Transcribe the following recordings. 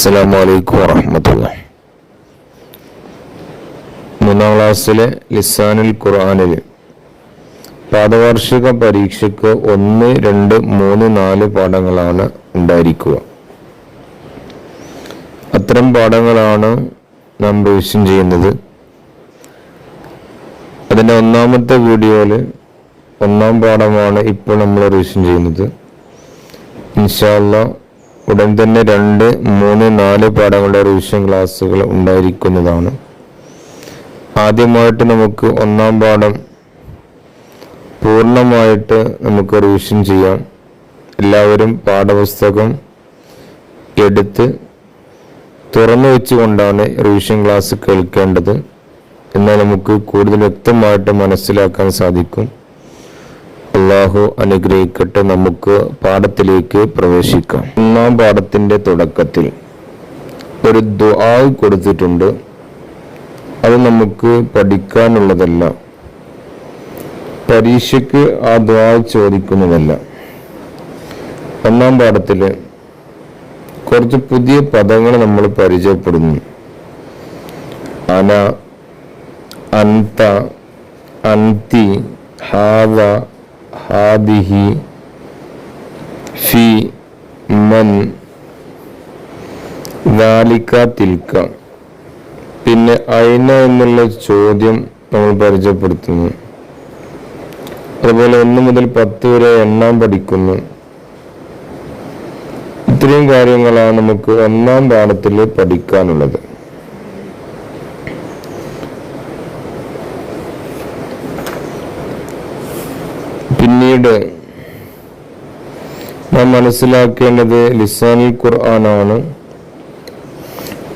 അസ്സലാമു അലൈക്കും വറഹമത്തുള്ള മൂന്നാം ക്ലാസ്സിലെ ലിസാനുൽ ഖുർആനിൽ പാദവാർഷിക പരീക്ഷയ്ക്ക് ഒന്ന് രണ്ട് മൂന്ന് നാല് പാഠങ്ങളാണ് ഉണ്ടായിരിക്കുക. അത്തരം പാഠങ്ങളാണ് നാം റിവിഷൻ ചെയ്യുന്നത്. അതിന്റെ ഒന്നാമത്തെ വീഡിയോയിൽ ഒന്നാം പാഠമാണ് ഇപ്പോൾ നമ്മൾ റിവിഷൻ ചെയ്യുന്നത്. ഇൻഷാല്ല ഉടൻ തന്നെ രണ്ട് മൂന്ന് നാല് പാഠങ്ങളുടെ റിവിഷൻ ക്ലാസ്സുകൾ ഉണ്ടായിരിക്കുന്നതാണ്. ആദ്യമായിട്ട് നമുക്ക് ഒന്നാം പാഠം പൂർണമായിട്ട് നമുക്ക് റിവിഷൻ ചെയ്യാം. എല്ലാവരും പാഠപുസ്തകം എടുത്ത് തുറന്നു വെച്ചുകൊണ്ടാണ് റിവിഷൻ ക്ലാസ് കേൾക്കേണ്ടത്. എന്നാൽ നമുക്ക് കൂടുതൽ വ്യക്തമായിട്ട് മനസ്സിലാക്കാൻ സാധിക്കും. അള്ളാഹു അനുഗ്രഹിക്കട്ടെ. നമുക്ക് പാഠത്തിലേക്ക് പ്രവേശിക്കാം. ഒന്നാം പാഠത്തിന്റെ തുടക്കത്തിൽ ഒരു ദുആ കൊടുത്തിട്ടുണ്ട്. അത് നമുക്ക് പഠിക്കാനുള്ളതല്ല. പരീക്ഷയ്ക്ക് ആ ദ്വാ ചോദിക്കുന്നതല്ല. ഒന്നാം പാഠത്തിൽ കുറച്ച് പുതിയ പദങ്ങൾ നമ്മൾ പരിചയപ്പെടുന്നു. അന അന്ത അന്തി ഹാവ ഹാദിഹി ഫി മൻ ദാലിക തിൽക്ക. പിന്നെ അയിന എന്നുള്ള ചോദ്യം നമ്മൾ പരിചയപ്പെടുത്തുന്നു. അതുപോലെ ഒന്ന് മുതൽ പത്ത് വരെ എണ്ണാൻ പഠിക്കുന്നു. ഇത്രയും കാര്യങ്ങളാണ് നമുക്ക് ഒന്നാം പാഠത്തിൽ പഠിക്കാനുള്ളത്. പിന്നീട് നാം മനസ്സിലാക്കേണ്ടത് ലിസാനിൽ ഖുർആനാണ്.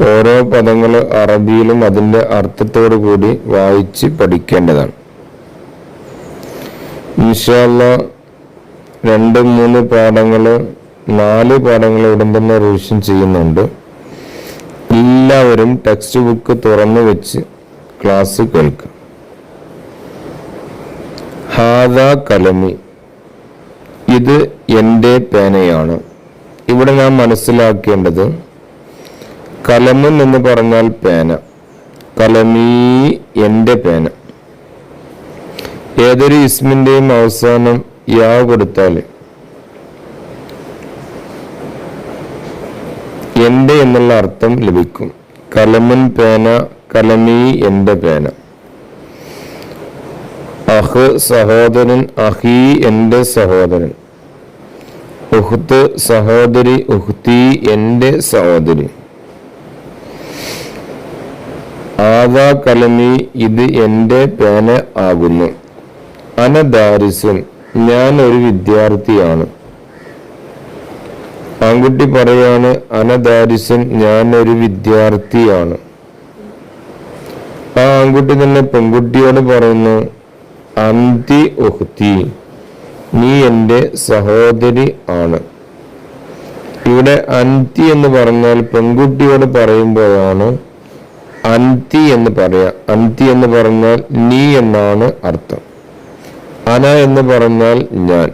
ഓരോ പദങ്ങൾ അറബിയിലും അതിന്റെ അർത്ഥത്തോടു കൂടി വായിച്ച് പഠിക്കേണ്ടതാണ്. ഇൻഷല്ല രണ്ട് മൂന്ന് പാഠങ്ങൾ നാല് പാഠങ്ങൾ ഉടൻ തന്നെ റിവിഷൻ ചെയ്യുന്നുണ്ട്. എല്ലാവരും ടെക്സ്റ്റ് ബുക്ക് തുറന്നു വെച്ച് ക്ലാസ് കേൾക്കുക ഹാദ കലമി. ഇത് എന്റെ പേനയാണ്. ഇവിടെ നാം മനസ്സിലാക്കേണ്ടത് കലമൻ എന്ന് പറഞ്ഞാൽ പേന. കലമീ എന്റെ പേന. ഏതൊരു ഇസ്മിന്റെയും അവസാനം യാ കൊടുത്താൽ എന്റെ എന്നുള്ള അർത്ഥം ലഭിക്കും. കലമൻ പേന കലമീ എന്റെ പേന. അഹ് സഹോദരൻ അഹി എന്റെ സഹോദരൻ. ഉഹ്ത്ത് സഹോദരി ഉഹുത്തി എന്റെ സഹോദരി. ആവാ കലമി ഇത് എന്റെ പേന ആകുന്നു. അനദാരിസുൻ ഞാൻ ഒരു വിദ്യാർത്ഥിയാണ്. ആൺകുട്ടി പറയാണ് അനദാരിസൻ ഞാൻ ഒരു വിദ്യാർത്ഥിയാണ്. ആ ആൺകുട്ടി തന്നെ പെൺകുട്ടിയോട് പറയുന്നു അന്തി ഉഹ്തി നീ എന്റെ സഹോദരി ആണ്. ഇവിടെ അന്തി എന്ന് പറഞ്ഞാൽ പെൺകുട്ടിയോട് പറയുമ്പോഴാണ് അന്തി എന്ന് പറയാ. അന്തി എന്ന് പറഞ്ഞാൽ നീ എന്നാണ് അർത്ഥം. അന എന്ന് പറഞ്ഞാൽ ഞാൻ.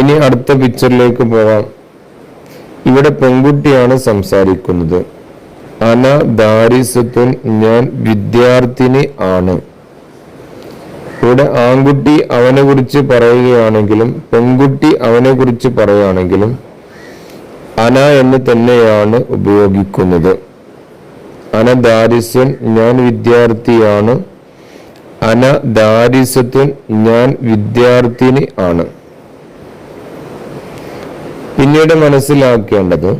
ഇനി അടുത്ത പിക്ചറിലേക്ക് പോവാം. ഇവിടെ പെൺകുട്ടിയാണ് സംസാരിക്കുന്നത്. അന ദാരിസത്വം ഞാൻ വിദ്യാർത്ഥിനി ആണ്. ഇവിടെ ആൺകുട്ടി അവനെ കുറിച്ച് പറയുകയാണെങ്കിലും പെൺകുട്ടി അവനെ കുറിച്ച് പറയുകയാണെങ്കിലും അന എന്ന് തന്നെയാണ് ഉപയോഗിക്കുന്നത്. അന ദാരിസൻ ഞാൻ വിദ്യാർത്ഥിയാണ്. അന ദാരിസത്തുൻ ഞാൻ വിദ്യാർത്ഥിനി ആണ്. പിന്നീട് മനസ്സിലാക്കേണ്ടത്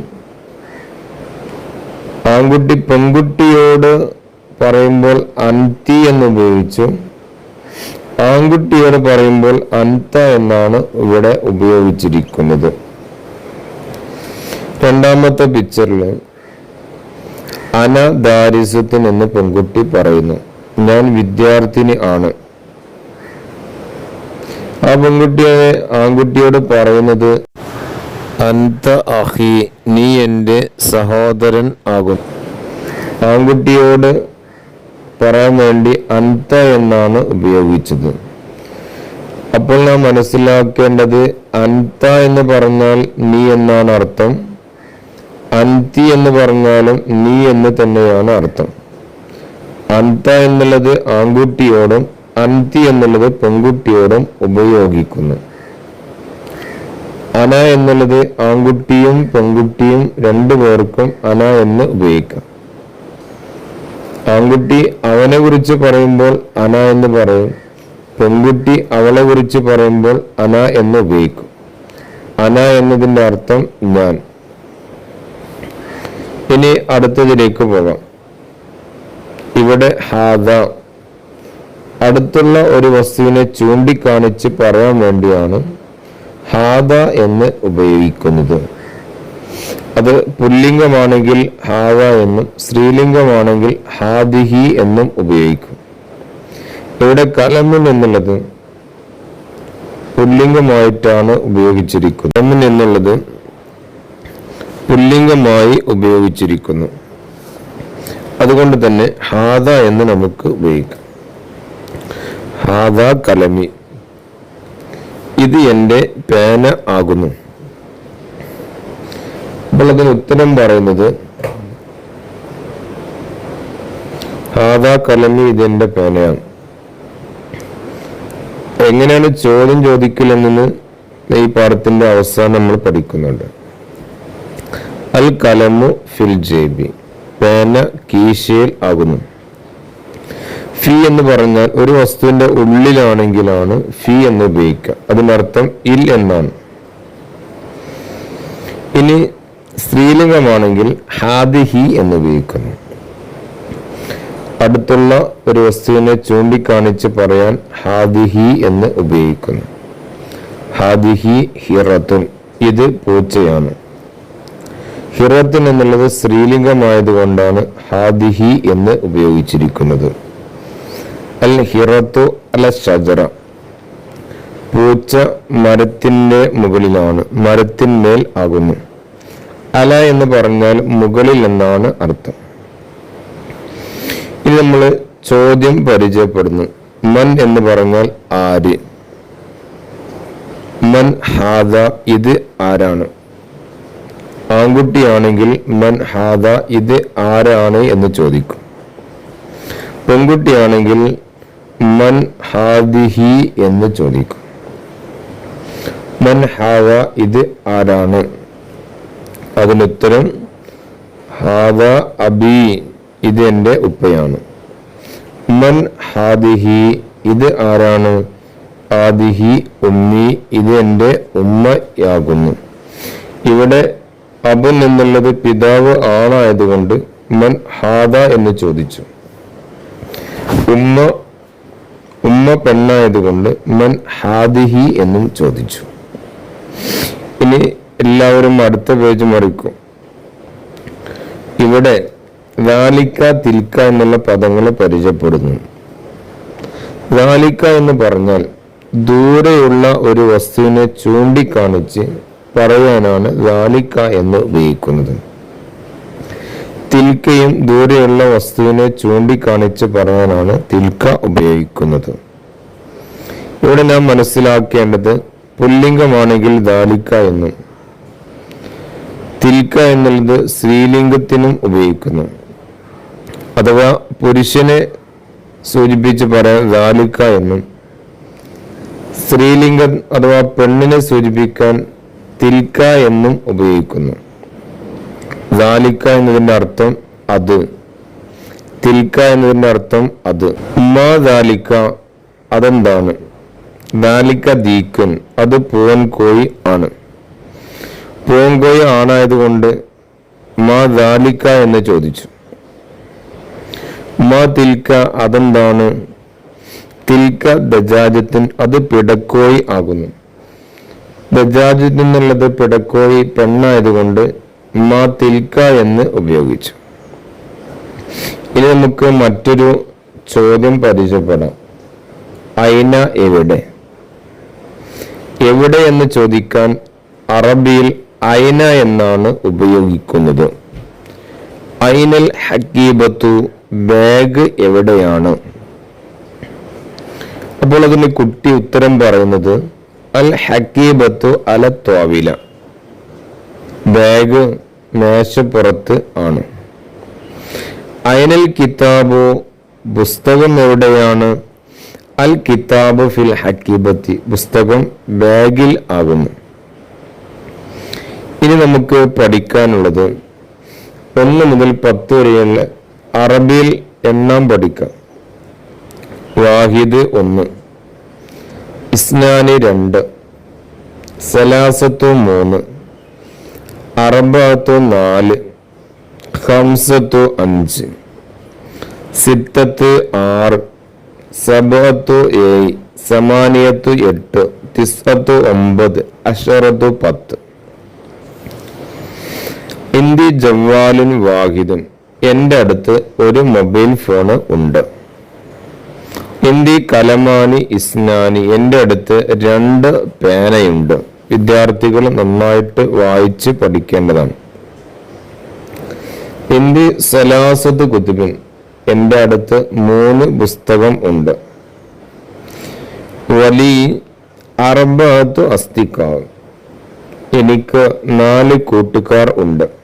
ആൺകുട്ടി പെൺകുട്ടിയോട് പറയുമ്പോൾ അന്തി എന്ന് ഉപയോഗിച്ചു. ആൺകുട്ടിയോട് പറയുമ്പോൾ അന്ത എന്നാണ് ഇവിടെ ഉപയോഗിച്ചിരിക്കുന്നത്. രണ്ടാമത്തെ പിക്ചറിൽ അന ദാരിസത്തിൻ എന്ന് പെൺകുട്ടി പറയുന്നു ഞാൻ വിദ്യാർത്ഥിനി ആണ്. ആ പെൺകുട്ടിയെ ആൺകുട്ടിയോട് പറയുന്നത് അന്ത അഹി നീ എന്റെ സഹോദരൻ ആകും. ആൺകുട്ടിയോട് പറയാൻ വേണ്ടി അന്ത എന്നാണ് ഉപയോഗിച്ചത്. അപ്പോൾ നാം മനസ്സിലാക്കേണ്ടത് അന്ത എന്ന് പറഞ്ഞാൽ നീ എന്നാണ് അർത്ഥം. അന്തി എന്ന് പറഞ്ഞാലും നീ എന്ന് തന്നെയാണ് അർത്ഥം. അന്ത എന്നുള്ളത് ആൺകുട്ടിയോടും അന്തി എന്നുള്ളത് പെൺകുട്ടിയോടും ഉപയോഗിക്കുന്നു. അന എന്നുള്ളത് ആൺകുട്ടിയും പെൺകുട്ടിയും രണ്ടു പേർക്കും അന എന്ന് ഉപയോഗിക്കാം. ആൺകുട്ടി അവനെ കുറിച്ച് പറയുമ്പോൾ അന എന്ന് പറയും. പെൺകുട്ടി അവളെ കുറിച്ച് പറയുമ്പോൾ അന എന്ന് ഉപയോഗിക്കും. അന എന്നതിന്റെ അർത്ഥം ഞാൻ. ഇനി അടുത്തതിലേക്ക് പോകാം. ഇവിടെ ഹാദ. അടുത്തുള്ള ഒരു വസ്തുവിനെ ചൂണ്ടിക്കാണിച്ച് പറയാൻ വേണ്ടിയാണ് ഹാദ എന്ന് ഉപയോഗിക്കുന്നത്. അത് പുല്ലിംഗമാണെങ്കിൽ ഹാവ എന്നും സ്ത്രീലിംഗമാണെങ്കിൽ ഹാദിഹി എന്നും ഉപയോഗിക്കും. ഇവിടെ കലമിൻ എന്നുള്ളത്? പുല്ലിംഗമായിട്ടാണ് ഉപയോഗിച്ചിരിക്കുന്നത്. കലമിൻ എന്നുള്ളത് പുല്ലിംഗമായി ഉപയോഗിച്ചിരിക്കുന്നു. അതുകൊണ്ട് തന്നെ ഹാദ എന്ന് നമുക്ക് ഉപയോഗിക്കാം. ഹാദ കലമി. ഇത് എന്റെ പേന ആകുന്നു. അതിന് ഉത്തരം പറയുന്നത് ആദാ കലമി ഇതെന്റെ പേനയാണ്. എങ്ങനെയാണ് ചോദ്യം ചോദിക്കലെന്ന് ഈ പാഠത്തിന്റെ അവസാനം നമ്മൾ പഠിക്കുന്നുണ്ട്. അൽ കലമു ഫിൽ ജേബി പേന കീശയിൽ ആകുന്നു. ഫി എന്ന് പറഞ്ഞാൽ ഒരു വസ്തുവിന്റെ ഉള്ളിലാണെങ്കിലാണ് ഫി എന്ന് ഉപയോഗിക്കുക. അതിനർത്ഥം ഇൽ എന്നാണ്. ഇനി സ്ത്രീലിംഗമാണെങ്കിൽ ഹാദിഹി എന്ന് ഉപയോഗിക്കുന്നു. അടുത്തുള്ള ഒരു വസ്തുവിനെ ചൂണ്ടിക്കാണിച്ച് പറയാൻ ഹാദിഹി എന്ന് ഉപയോഗിക്കുന്നു. ഹാദിഹി ഹിറത്തുൻ ഇത് പൂച്ചയാണ്. ഹിറത്തുൻ എന്നുള്ളത് സ്ത്രീലിംഗമായതുകൊണ്ടാണ് ഹാദിഹി എന്ന് ഉപയോഗിച്ചിരിക്കുന്നത്. അൽ ഹിറത്തു അല ഷജറ പൂച്ച മരത്തിന്റെ മുകളിലാണ് മരത്തിന്മേൽ ആകുന്നു. അല എന്ന് പറഞ്ഞാൽ മുകളിൽ എന്നാണ് അർത്ഥം. ഇനി നമ്മൾ ചോദ്യം പരിചയപ്പെടുന്നു. മൻ എന്ന് പറഞ്ഞാൽ ആര്? മൻ ഹാദ ഇത് ആരാണ്? ആൺകുട്ടിയാണെങ്കിൽ മൻ ഹാദ ഇത് ആരാണ് എന്ന് ചോദിക്കും. പെൺകുട്ടിയാണെങ്കിൽ മൻ ഹാദിഹി എന്ന് ചോദിക്കും. മൻ ഹാദ ഇത് ആരാണ്? അതിനുത്തരം ഹാദ അബി ഇത് എന്റെ ഉപ്പയാണ്. മൻ ഹാദിഹി ഇത് ആരാണ്? ആദിഹി ഉമ്മി ഇത് എന്റെ ഉമ്മയാകുന്നു. ഇവിടെ അബൻ എന്നുള്ളത് പിതാവ് ആണായതുകൊണ്ട് മൻ ഹാദ എന്ന് ചോദിച്ചു. ഉമ്മ ഉമ്മ പെണ്ണായതുകൊണ്ട് മൻ ഹാദിഹി എന്നും ചോദിച്ചു. ഇനി എല്ലാവരും അടുത്ത പേജ് മറിക്കും. ഇവിടെ വാലിക്ക തിൽക്ക എന്നുള്ള പദങ്ങൾ പരിചയപ്പെടുന്നു. വാലിക്ക എന്ന് പറഞ്ഞാൽ ദൂരെയുള്ള ഒരു വസ്തുവിനെ ചൂണ്ടിക്കാണിച്ച് പറയാനാണ് വാലിക്ക എന്ന് ഉപയോഗിക്കുന്നത്. തിൽക്കയും ദൂരെയുള്ള വസ്തുവിനെ ചൂണ്ടിക്കാണിച്ച് പറയാനാണ് തിൽക്ക ഉപയോഗിക്കുന്നത്. ഇവിടെ നാം മനസ്സിലാക്കേണ്ടത് പുല്ലിംഗമാണെങ്കിൽ ദാലിക്ക എന്നും തിൽക്ക എന്നുള്ളത് സ്ത്രീലിംഗത്തിനും ഉപയോഗിക്കുന്നു. അഥവാ പുരുഷനെ സൂചിപ്പിച്ച് പറയാൻ ദാലിക്ക എന്നും. സ്ത്രീലിംഗം അഥവാ പെണ്ണിനെ സൂചിപ്പിക്കാൻ തിൽക്ക എന്നും ഉപയോഗിക്കുന്നു. ദാലിക്ക എന്നതിന്റെ അർത്ഥം അത്. തിൽക്ക എന്നതിന്റെ അർത്ഥം അത്. ഉമ്മാ ദാലിക്ക അതെന്താണ്? ദാലിക്ക ദീക്കൻ. അത് പൂവൻ കോഴി ആണ്. കോഴി ആണായതുകൊണ്ട് മാ ദാലിക്ക എന്ന് ചോദിച്ചു. മാ തിൽക്ക അതെന്താണ്? തിൽക്ക ദജാജത്തിൻ അത് പിടക്കോയി ആകുന്നു. ദജാജത്തിൻ എന്നുള്ളത് പിടക്കോയി പെണ്ണായതുകൊണ്ട് മാ തിൽക്ക എന്ന് ഉപയോഗിച്ചു. ഇനി നമുക്ക് മറ്റൊരു ചോദ്യം പരിചയപ്പെടാം. ഐന എവിടെ? എവിടെ എന്ന് ചോദിക്കാൻ അറബിയിൽ ഐന എന്നാണ് ഉപയോഗിക്കുന്നത്. അയിനൽ ഹക്കീബത്തു ബാഗ് എവിടെയാണ്? അപ്പോൾ അതിന് കുട്ടി ഉത്തരം പറയുന്നത് അൽ ഹക്കീബത്തു അല ത്വാവില. ബാഗ് മേശപ്പുറത്ത് ആണ്. അയനൽ കിതാബു പുസ്തകം എവിടെയാണ്? അൽ കിതാബ് ഫിൽ ഹക്കീബത്തി പുസ്തകം ബാഗിൽ ആകുന്നു. ഇനി നമുക്ക് പഠിക്കാനുള്ളത് ഒന്ന് മുതൽ പത്ത് വരെയുള്ള അറബിയിൽ എണ്ണം പഠിക്കാം. വാഹിദ് ഒന്ന് ഇസ്നാനി രണ്ട് സലാസത്തു മൂന്ന് അറബാത്തു നാല് ഹംസത്തു അഞ്ച് സിത്തത്ത് ആറ് സബത്തു ഏഴ് സമാനിയത്തു എട്ട് തിസ്സത്തു ഒമ്പത് അഷറത്തു പത്ത്. ഇന്ത്യ ജവാലിൻ വാഹിദൻ എന്റെ അടുത്ത് ഒരു മൊബൈൽ ഫോണ് ഉണ്ട്. ഇന്ത്യ കലമാനി ഇസ്നാനി എന്റെ അടുത്ത് രണ്ട് പേനയുണ്ട്. വിദ്യാർത്ഥികൾ നന്നായിട്ട് വായിച്ച് പഠിക്കേണ്ടതാണ്. ഇന്ത്യ സലാസത്ത് കുത്തുബിൻ എന്റെ അടുത്ത് മൂന്ന് പുസ്തകം ഉണ്ട്. വലി അറബത്ത് അസ്തിക്കാവ് എനിക്ക് നാല് കൂട്ടുകാർ ഉണ്ട്.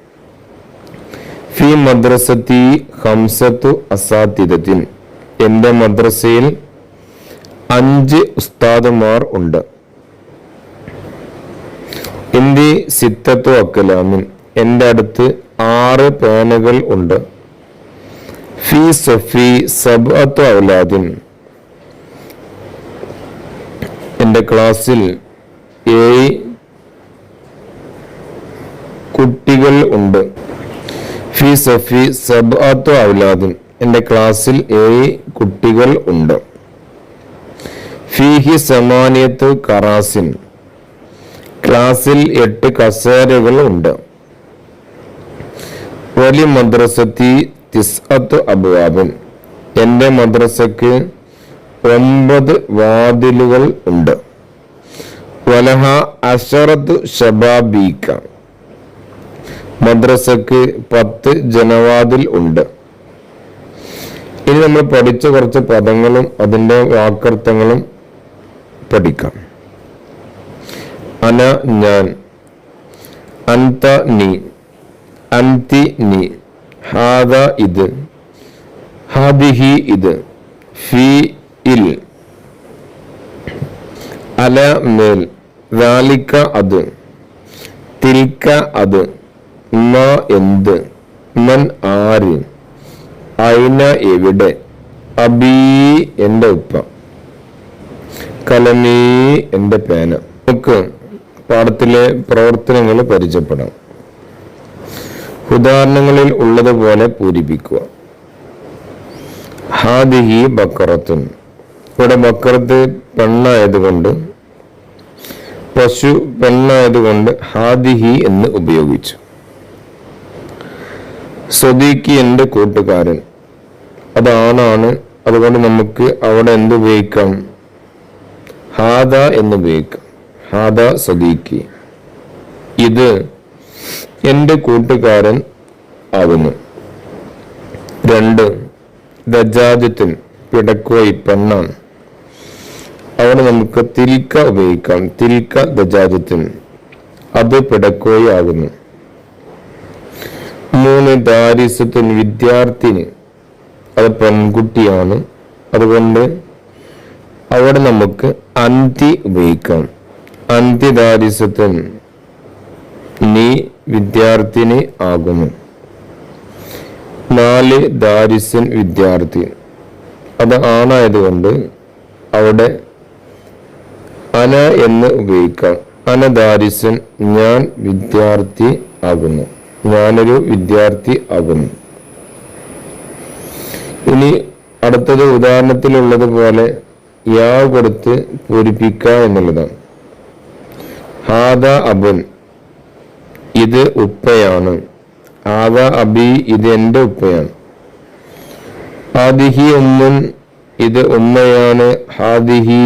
ഫി മദ്രസത്തി ഹംസത്തു അസാധ്യതത്തിൻ എന്റെ മദ്രസയിൽ അഞ്ച് ഉസ്താദുമാർ ഉണ്ട്. ഇന്ത്യ സിത്തത്തു അക്കലാമിൻ. എന്റെ അടുത്ത് ആറ് പേനകൾ ഉണ്ട്. ഫി സഫി സബത്തു ഔലാദിൻ. എന്റെ ക്ലാസ്സിൽ ഏഴ് കുട്ടികൾ ഉണ്ട്. ഫി സഫി സബാത്തു ഔലാദിൻ. എന്റെ ക്ലാസ്സിൽ ഏഴ് കുട്ടികൾ ഉണ്ട്. ഫീഹി സമാനിയത്ത് കറാസിൻ. ക്ലാസ്സിൽ എട്ട് കസേരകൾ ഉണ്ട്. വലി മദ്രസത്തി തിസ്അത്ത് അബുവാബിൻ. എന്റെ മദ്രസക്ക് ഒമ്പത് വാതിലുകൾ ഉണ്ട്. വലഹ അഷറത്ത് ഷബാബീക്ക മദ്രസക്ക് പത്ത് ജനവാതിൽ ഉണ്ട്. ഇനി നമ്മൾ പഠിച്ച കുറച്ച് പദങ്ങളും അതിന്റെ വാക്കർത്ഥങ്ങളും പഠിക്കാം. അന ഞാൻ അന്ത നീ അന്തി നീ ഹാദ ഇത് ഹാദിഹി ഇത് ഫി ഇൽ അല മേൽ വാലിക്ക അത് തിൽക്ക അത് മ എന്ത്? മൻ ആര്? അയിന എവിടെ? അബീ എന്റെ ഉപ്പ. കലമീ എന്റെ പേന. നമുക്ക് പാഠത്തിലെ പ്രവർത്തനങ്ങൾ പരിചയപ്പെടാം. ഉദാഹരണങ്ങളിൽ ഉള്ളതുപോലെ പൂരിപ്പിക്കുക. ഹാദിഹി ബക്കറത്തുൻ. ഇവിടെ ബക്കറത്ത് പെണ്ണായതുകൊണ്ട് പശു പെണ്ണായതുകൊണ്ട് ഹാദിഹി എന്ന് ഉപയോഗിച്ചു. സ്വദീഖി എന്റെ കൂട്ടുകാരൻ. അതാണാണ് അതുകൊണ്ട് നമുക്ക് അവിടെ എന്ത് ഉപയോഗിക്കാം? ഹാദ എന്ന് ഉപയോഗിക്കാം. ഹാദ സദീഖി ഇത് എന്റെ കൂട്ടുകാരൻ ആകുന്നു. രണ്ട് ദജാജത്തിൻ പിടക്കോയി പെണ്ണാണ്. അവിടെ നമുക്ക് തിൽക്ക ഉപയോഗിക്കാം. തിൽക്ക ദജാജത്തിൻ അത് പിടക്കോയി ആകുന്നു മൂന്ന് ദാരിസത്തിൻ വിദ്യാർത്ഥിനി അത് പെൺകുട്ടിയാണ്. അതുകൊണ്ട് അവിടെ നമുക്ക് അന്തി ഉപയോഗിക്കാം. അന്ത്യദാരിസത്തിൻ നീ വിദ്യാർത്ഥിനി ആകുന്നു. നാല് ദാരിസൻ വിദ്യാർത്ഥി. അത് ആണായതുകൊണ്ട് അവിടെ അന എന്ന് ഉപയോഗിക്കാം. അനദാരിസൻ ഞാൻ വിദ്യാർത്ഥി ആകുന്നു. ഞാനൊരു വിദ്യാർത്ഥി ആകുന്നു. ഇനി അടുത്തത് ഉദാഹരണത്തിലുള്ളതുപോലെ യാ കൊടുത്ത് പൂരിപ്പിക്കുക എന്നുള്ളതാണ്. ഹാദ അബുൻ ഇത് ഉപ്പയാണ്. ആദ അബി ഇത് എന്റെ ഉപ്പയാണ്. ഹാദിഹി ഉമ്മുൻ ഇത് ഉമ്മയാണ്. ഹാദിഹി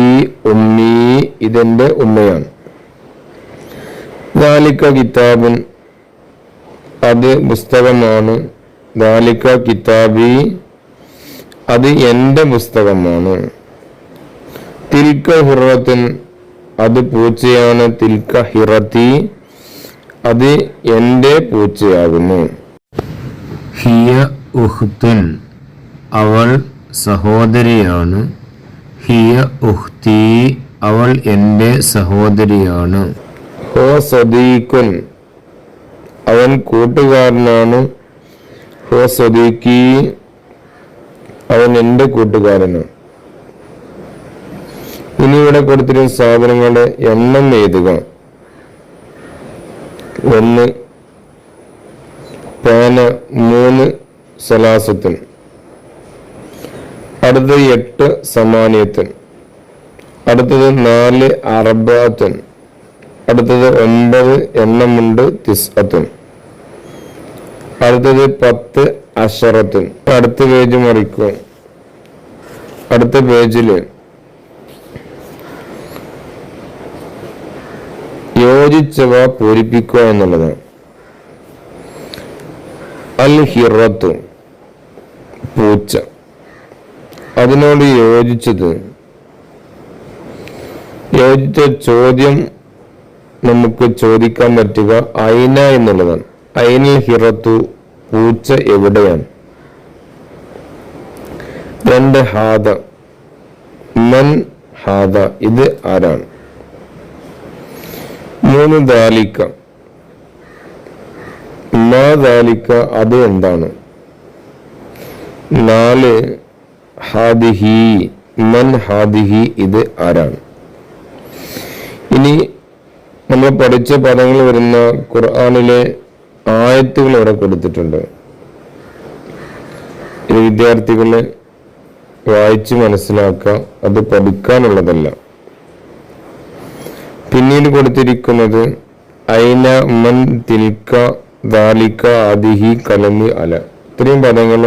ഉമ്മി ഇതെന്റെ ഉമ്മയാണ്. ദാലിക്ക കിതാബുൻ അത് പുസ്തകമാണ്. ദാലിക്ക കിതാബി. അത് എന്റെ പുസ്തകമാണ്. തിൽക്ക ഹിറത്തിൻ അത് പൂച്ചയാണ് തിൽക്ക ഹിറത്തി. അത് എന്റെ പൂച്ചയാകുന്നു. ഹിയ ഉഹ്തുൻ അവൾ സഹോദരിയാണ്. ഹിയ ഉഹ്തി അവൾ എന്റെ സഹോദരിയാണ്. ഹോ സദീഖുൻ അവൻ കൂട്ടുകാരനാണ്. അവൻ എന്റെ കൂട്ടുകാരനാണ്. ഇനി ഇവിടെ കൊടുത്തിരുന്ന സാധനങ്ങളുടെ എണ്ണം എഴുതുക. ഒന്ന് പേന മൂന്ന് സലാസത്തിന് അടുത്തത് എട്ട് സമാനിയത്തിൻ. അടുത്തത് നാല് അറബാത്തൻ. അടുത്തത് ഒൻപത് എണ്ണമുണ്ട് തിസ്അത്തുൻ. അടുത്തത് പത്ത് അഷറത്തുൻ അടുത്ത പേജ് മറിക്കും. അടുത്ത പേജിൽ യോജിച്ചവ പൂരിപ്പിക്കുക എന്നുള്ളതാണ്. അൽ ഹിറത്തു പൂച്ച. അതിനോട് യോജിച്ചത് യോജിച്ച ചോദ്യം നമുക്ക് ചോദിക്കാൻ പറ്റുക അയിന എന്നുള്ളതാണ്. അയിനിൽ ഹിറത്തു പൂച്ച എവിടെയാണ്? രണ്ട് ഹാദ മൻ ഹാദ ഇത് ആരാണ്? മൂന്ന് ദാലിക്ക മാ ദാലിക്ക അത് എന്താണ്? നാല് ഹാദിഹി മൻ ഹാദിഹി ഇത് ആരാണ്? ഇനി നമ്മൾ പഠിച്ച പദങ്ങൾ വരുന്ന ഖുർആാനിലെ ആയത്തുകൾ ഇവിടെ കൊടുത്തിട്ടുണ്ട്. ഇത് വിദ്യാർത്ഥികളെ വായിച്ച് മനസ്സിലാക്കുക അത് പഠിക്കാനുള്ളതല്ല. പിന്നീട് കൊടുത്തിരിക്കുന്നത് ഐന മൻ തിൽക്ക ദാലിക്ക അതിഹി കലമി അല. ഇത്രയും പദങ്ങൾ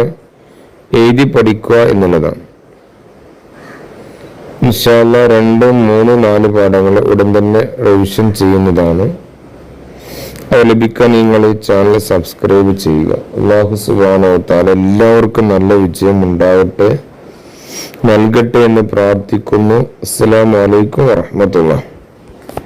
എഴുതി പഠിക്കുക എന്നുള്ളതാണ്. ഇൻഷാല്ല രണ്ട് മൂന്ന് നാല് പാഠങ്ങൾ ഉടൻ തന്നെ റിവിഷൻ ചെയ്യുന്നതാണ്. ലഭിക്കാൻ നിങ്ങൾ ഈ ചാനൽ സബ്സ്ക്രൈബ് ചെയ്യുക. അള്ളാഹു സുബാനോ താല എല്ലാവർക്കും നല്ല വിജയം ഉണ്ടാകട്ടെ. നൽകട്ടെ എന്ന് പ്രാർത്ഥിക്കുന്നു. അസ്സലാമലൈക്കും വറഹമത്തുള്ള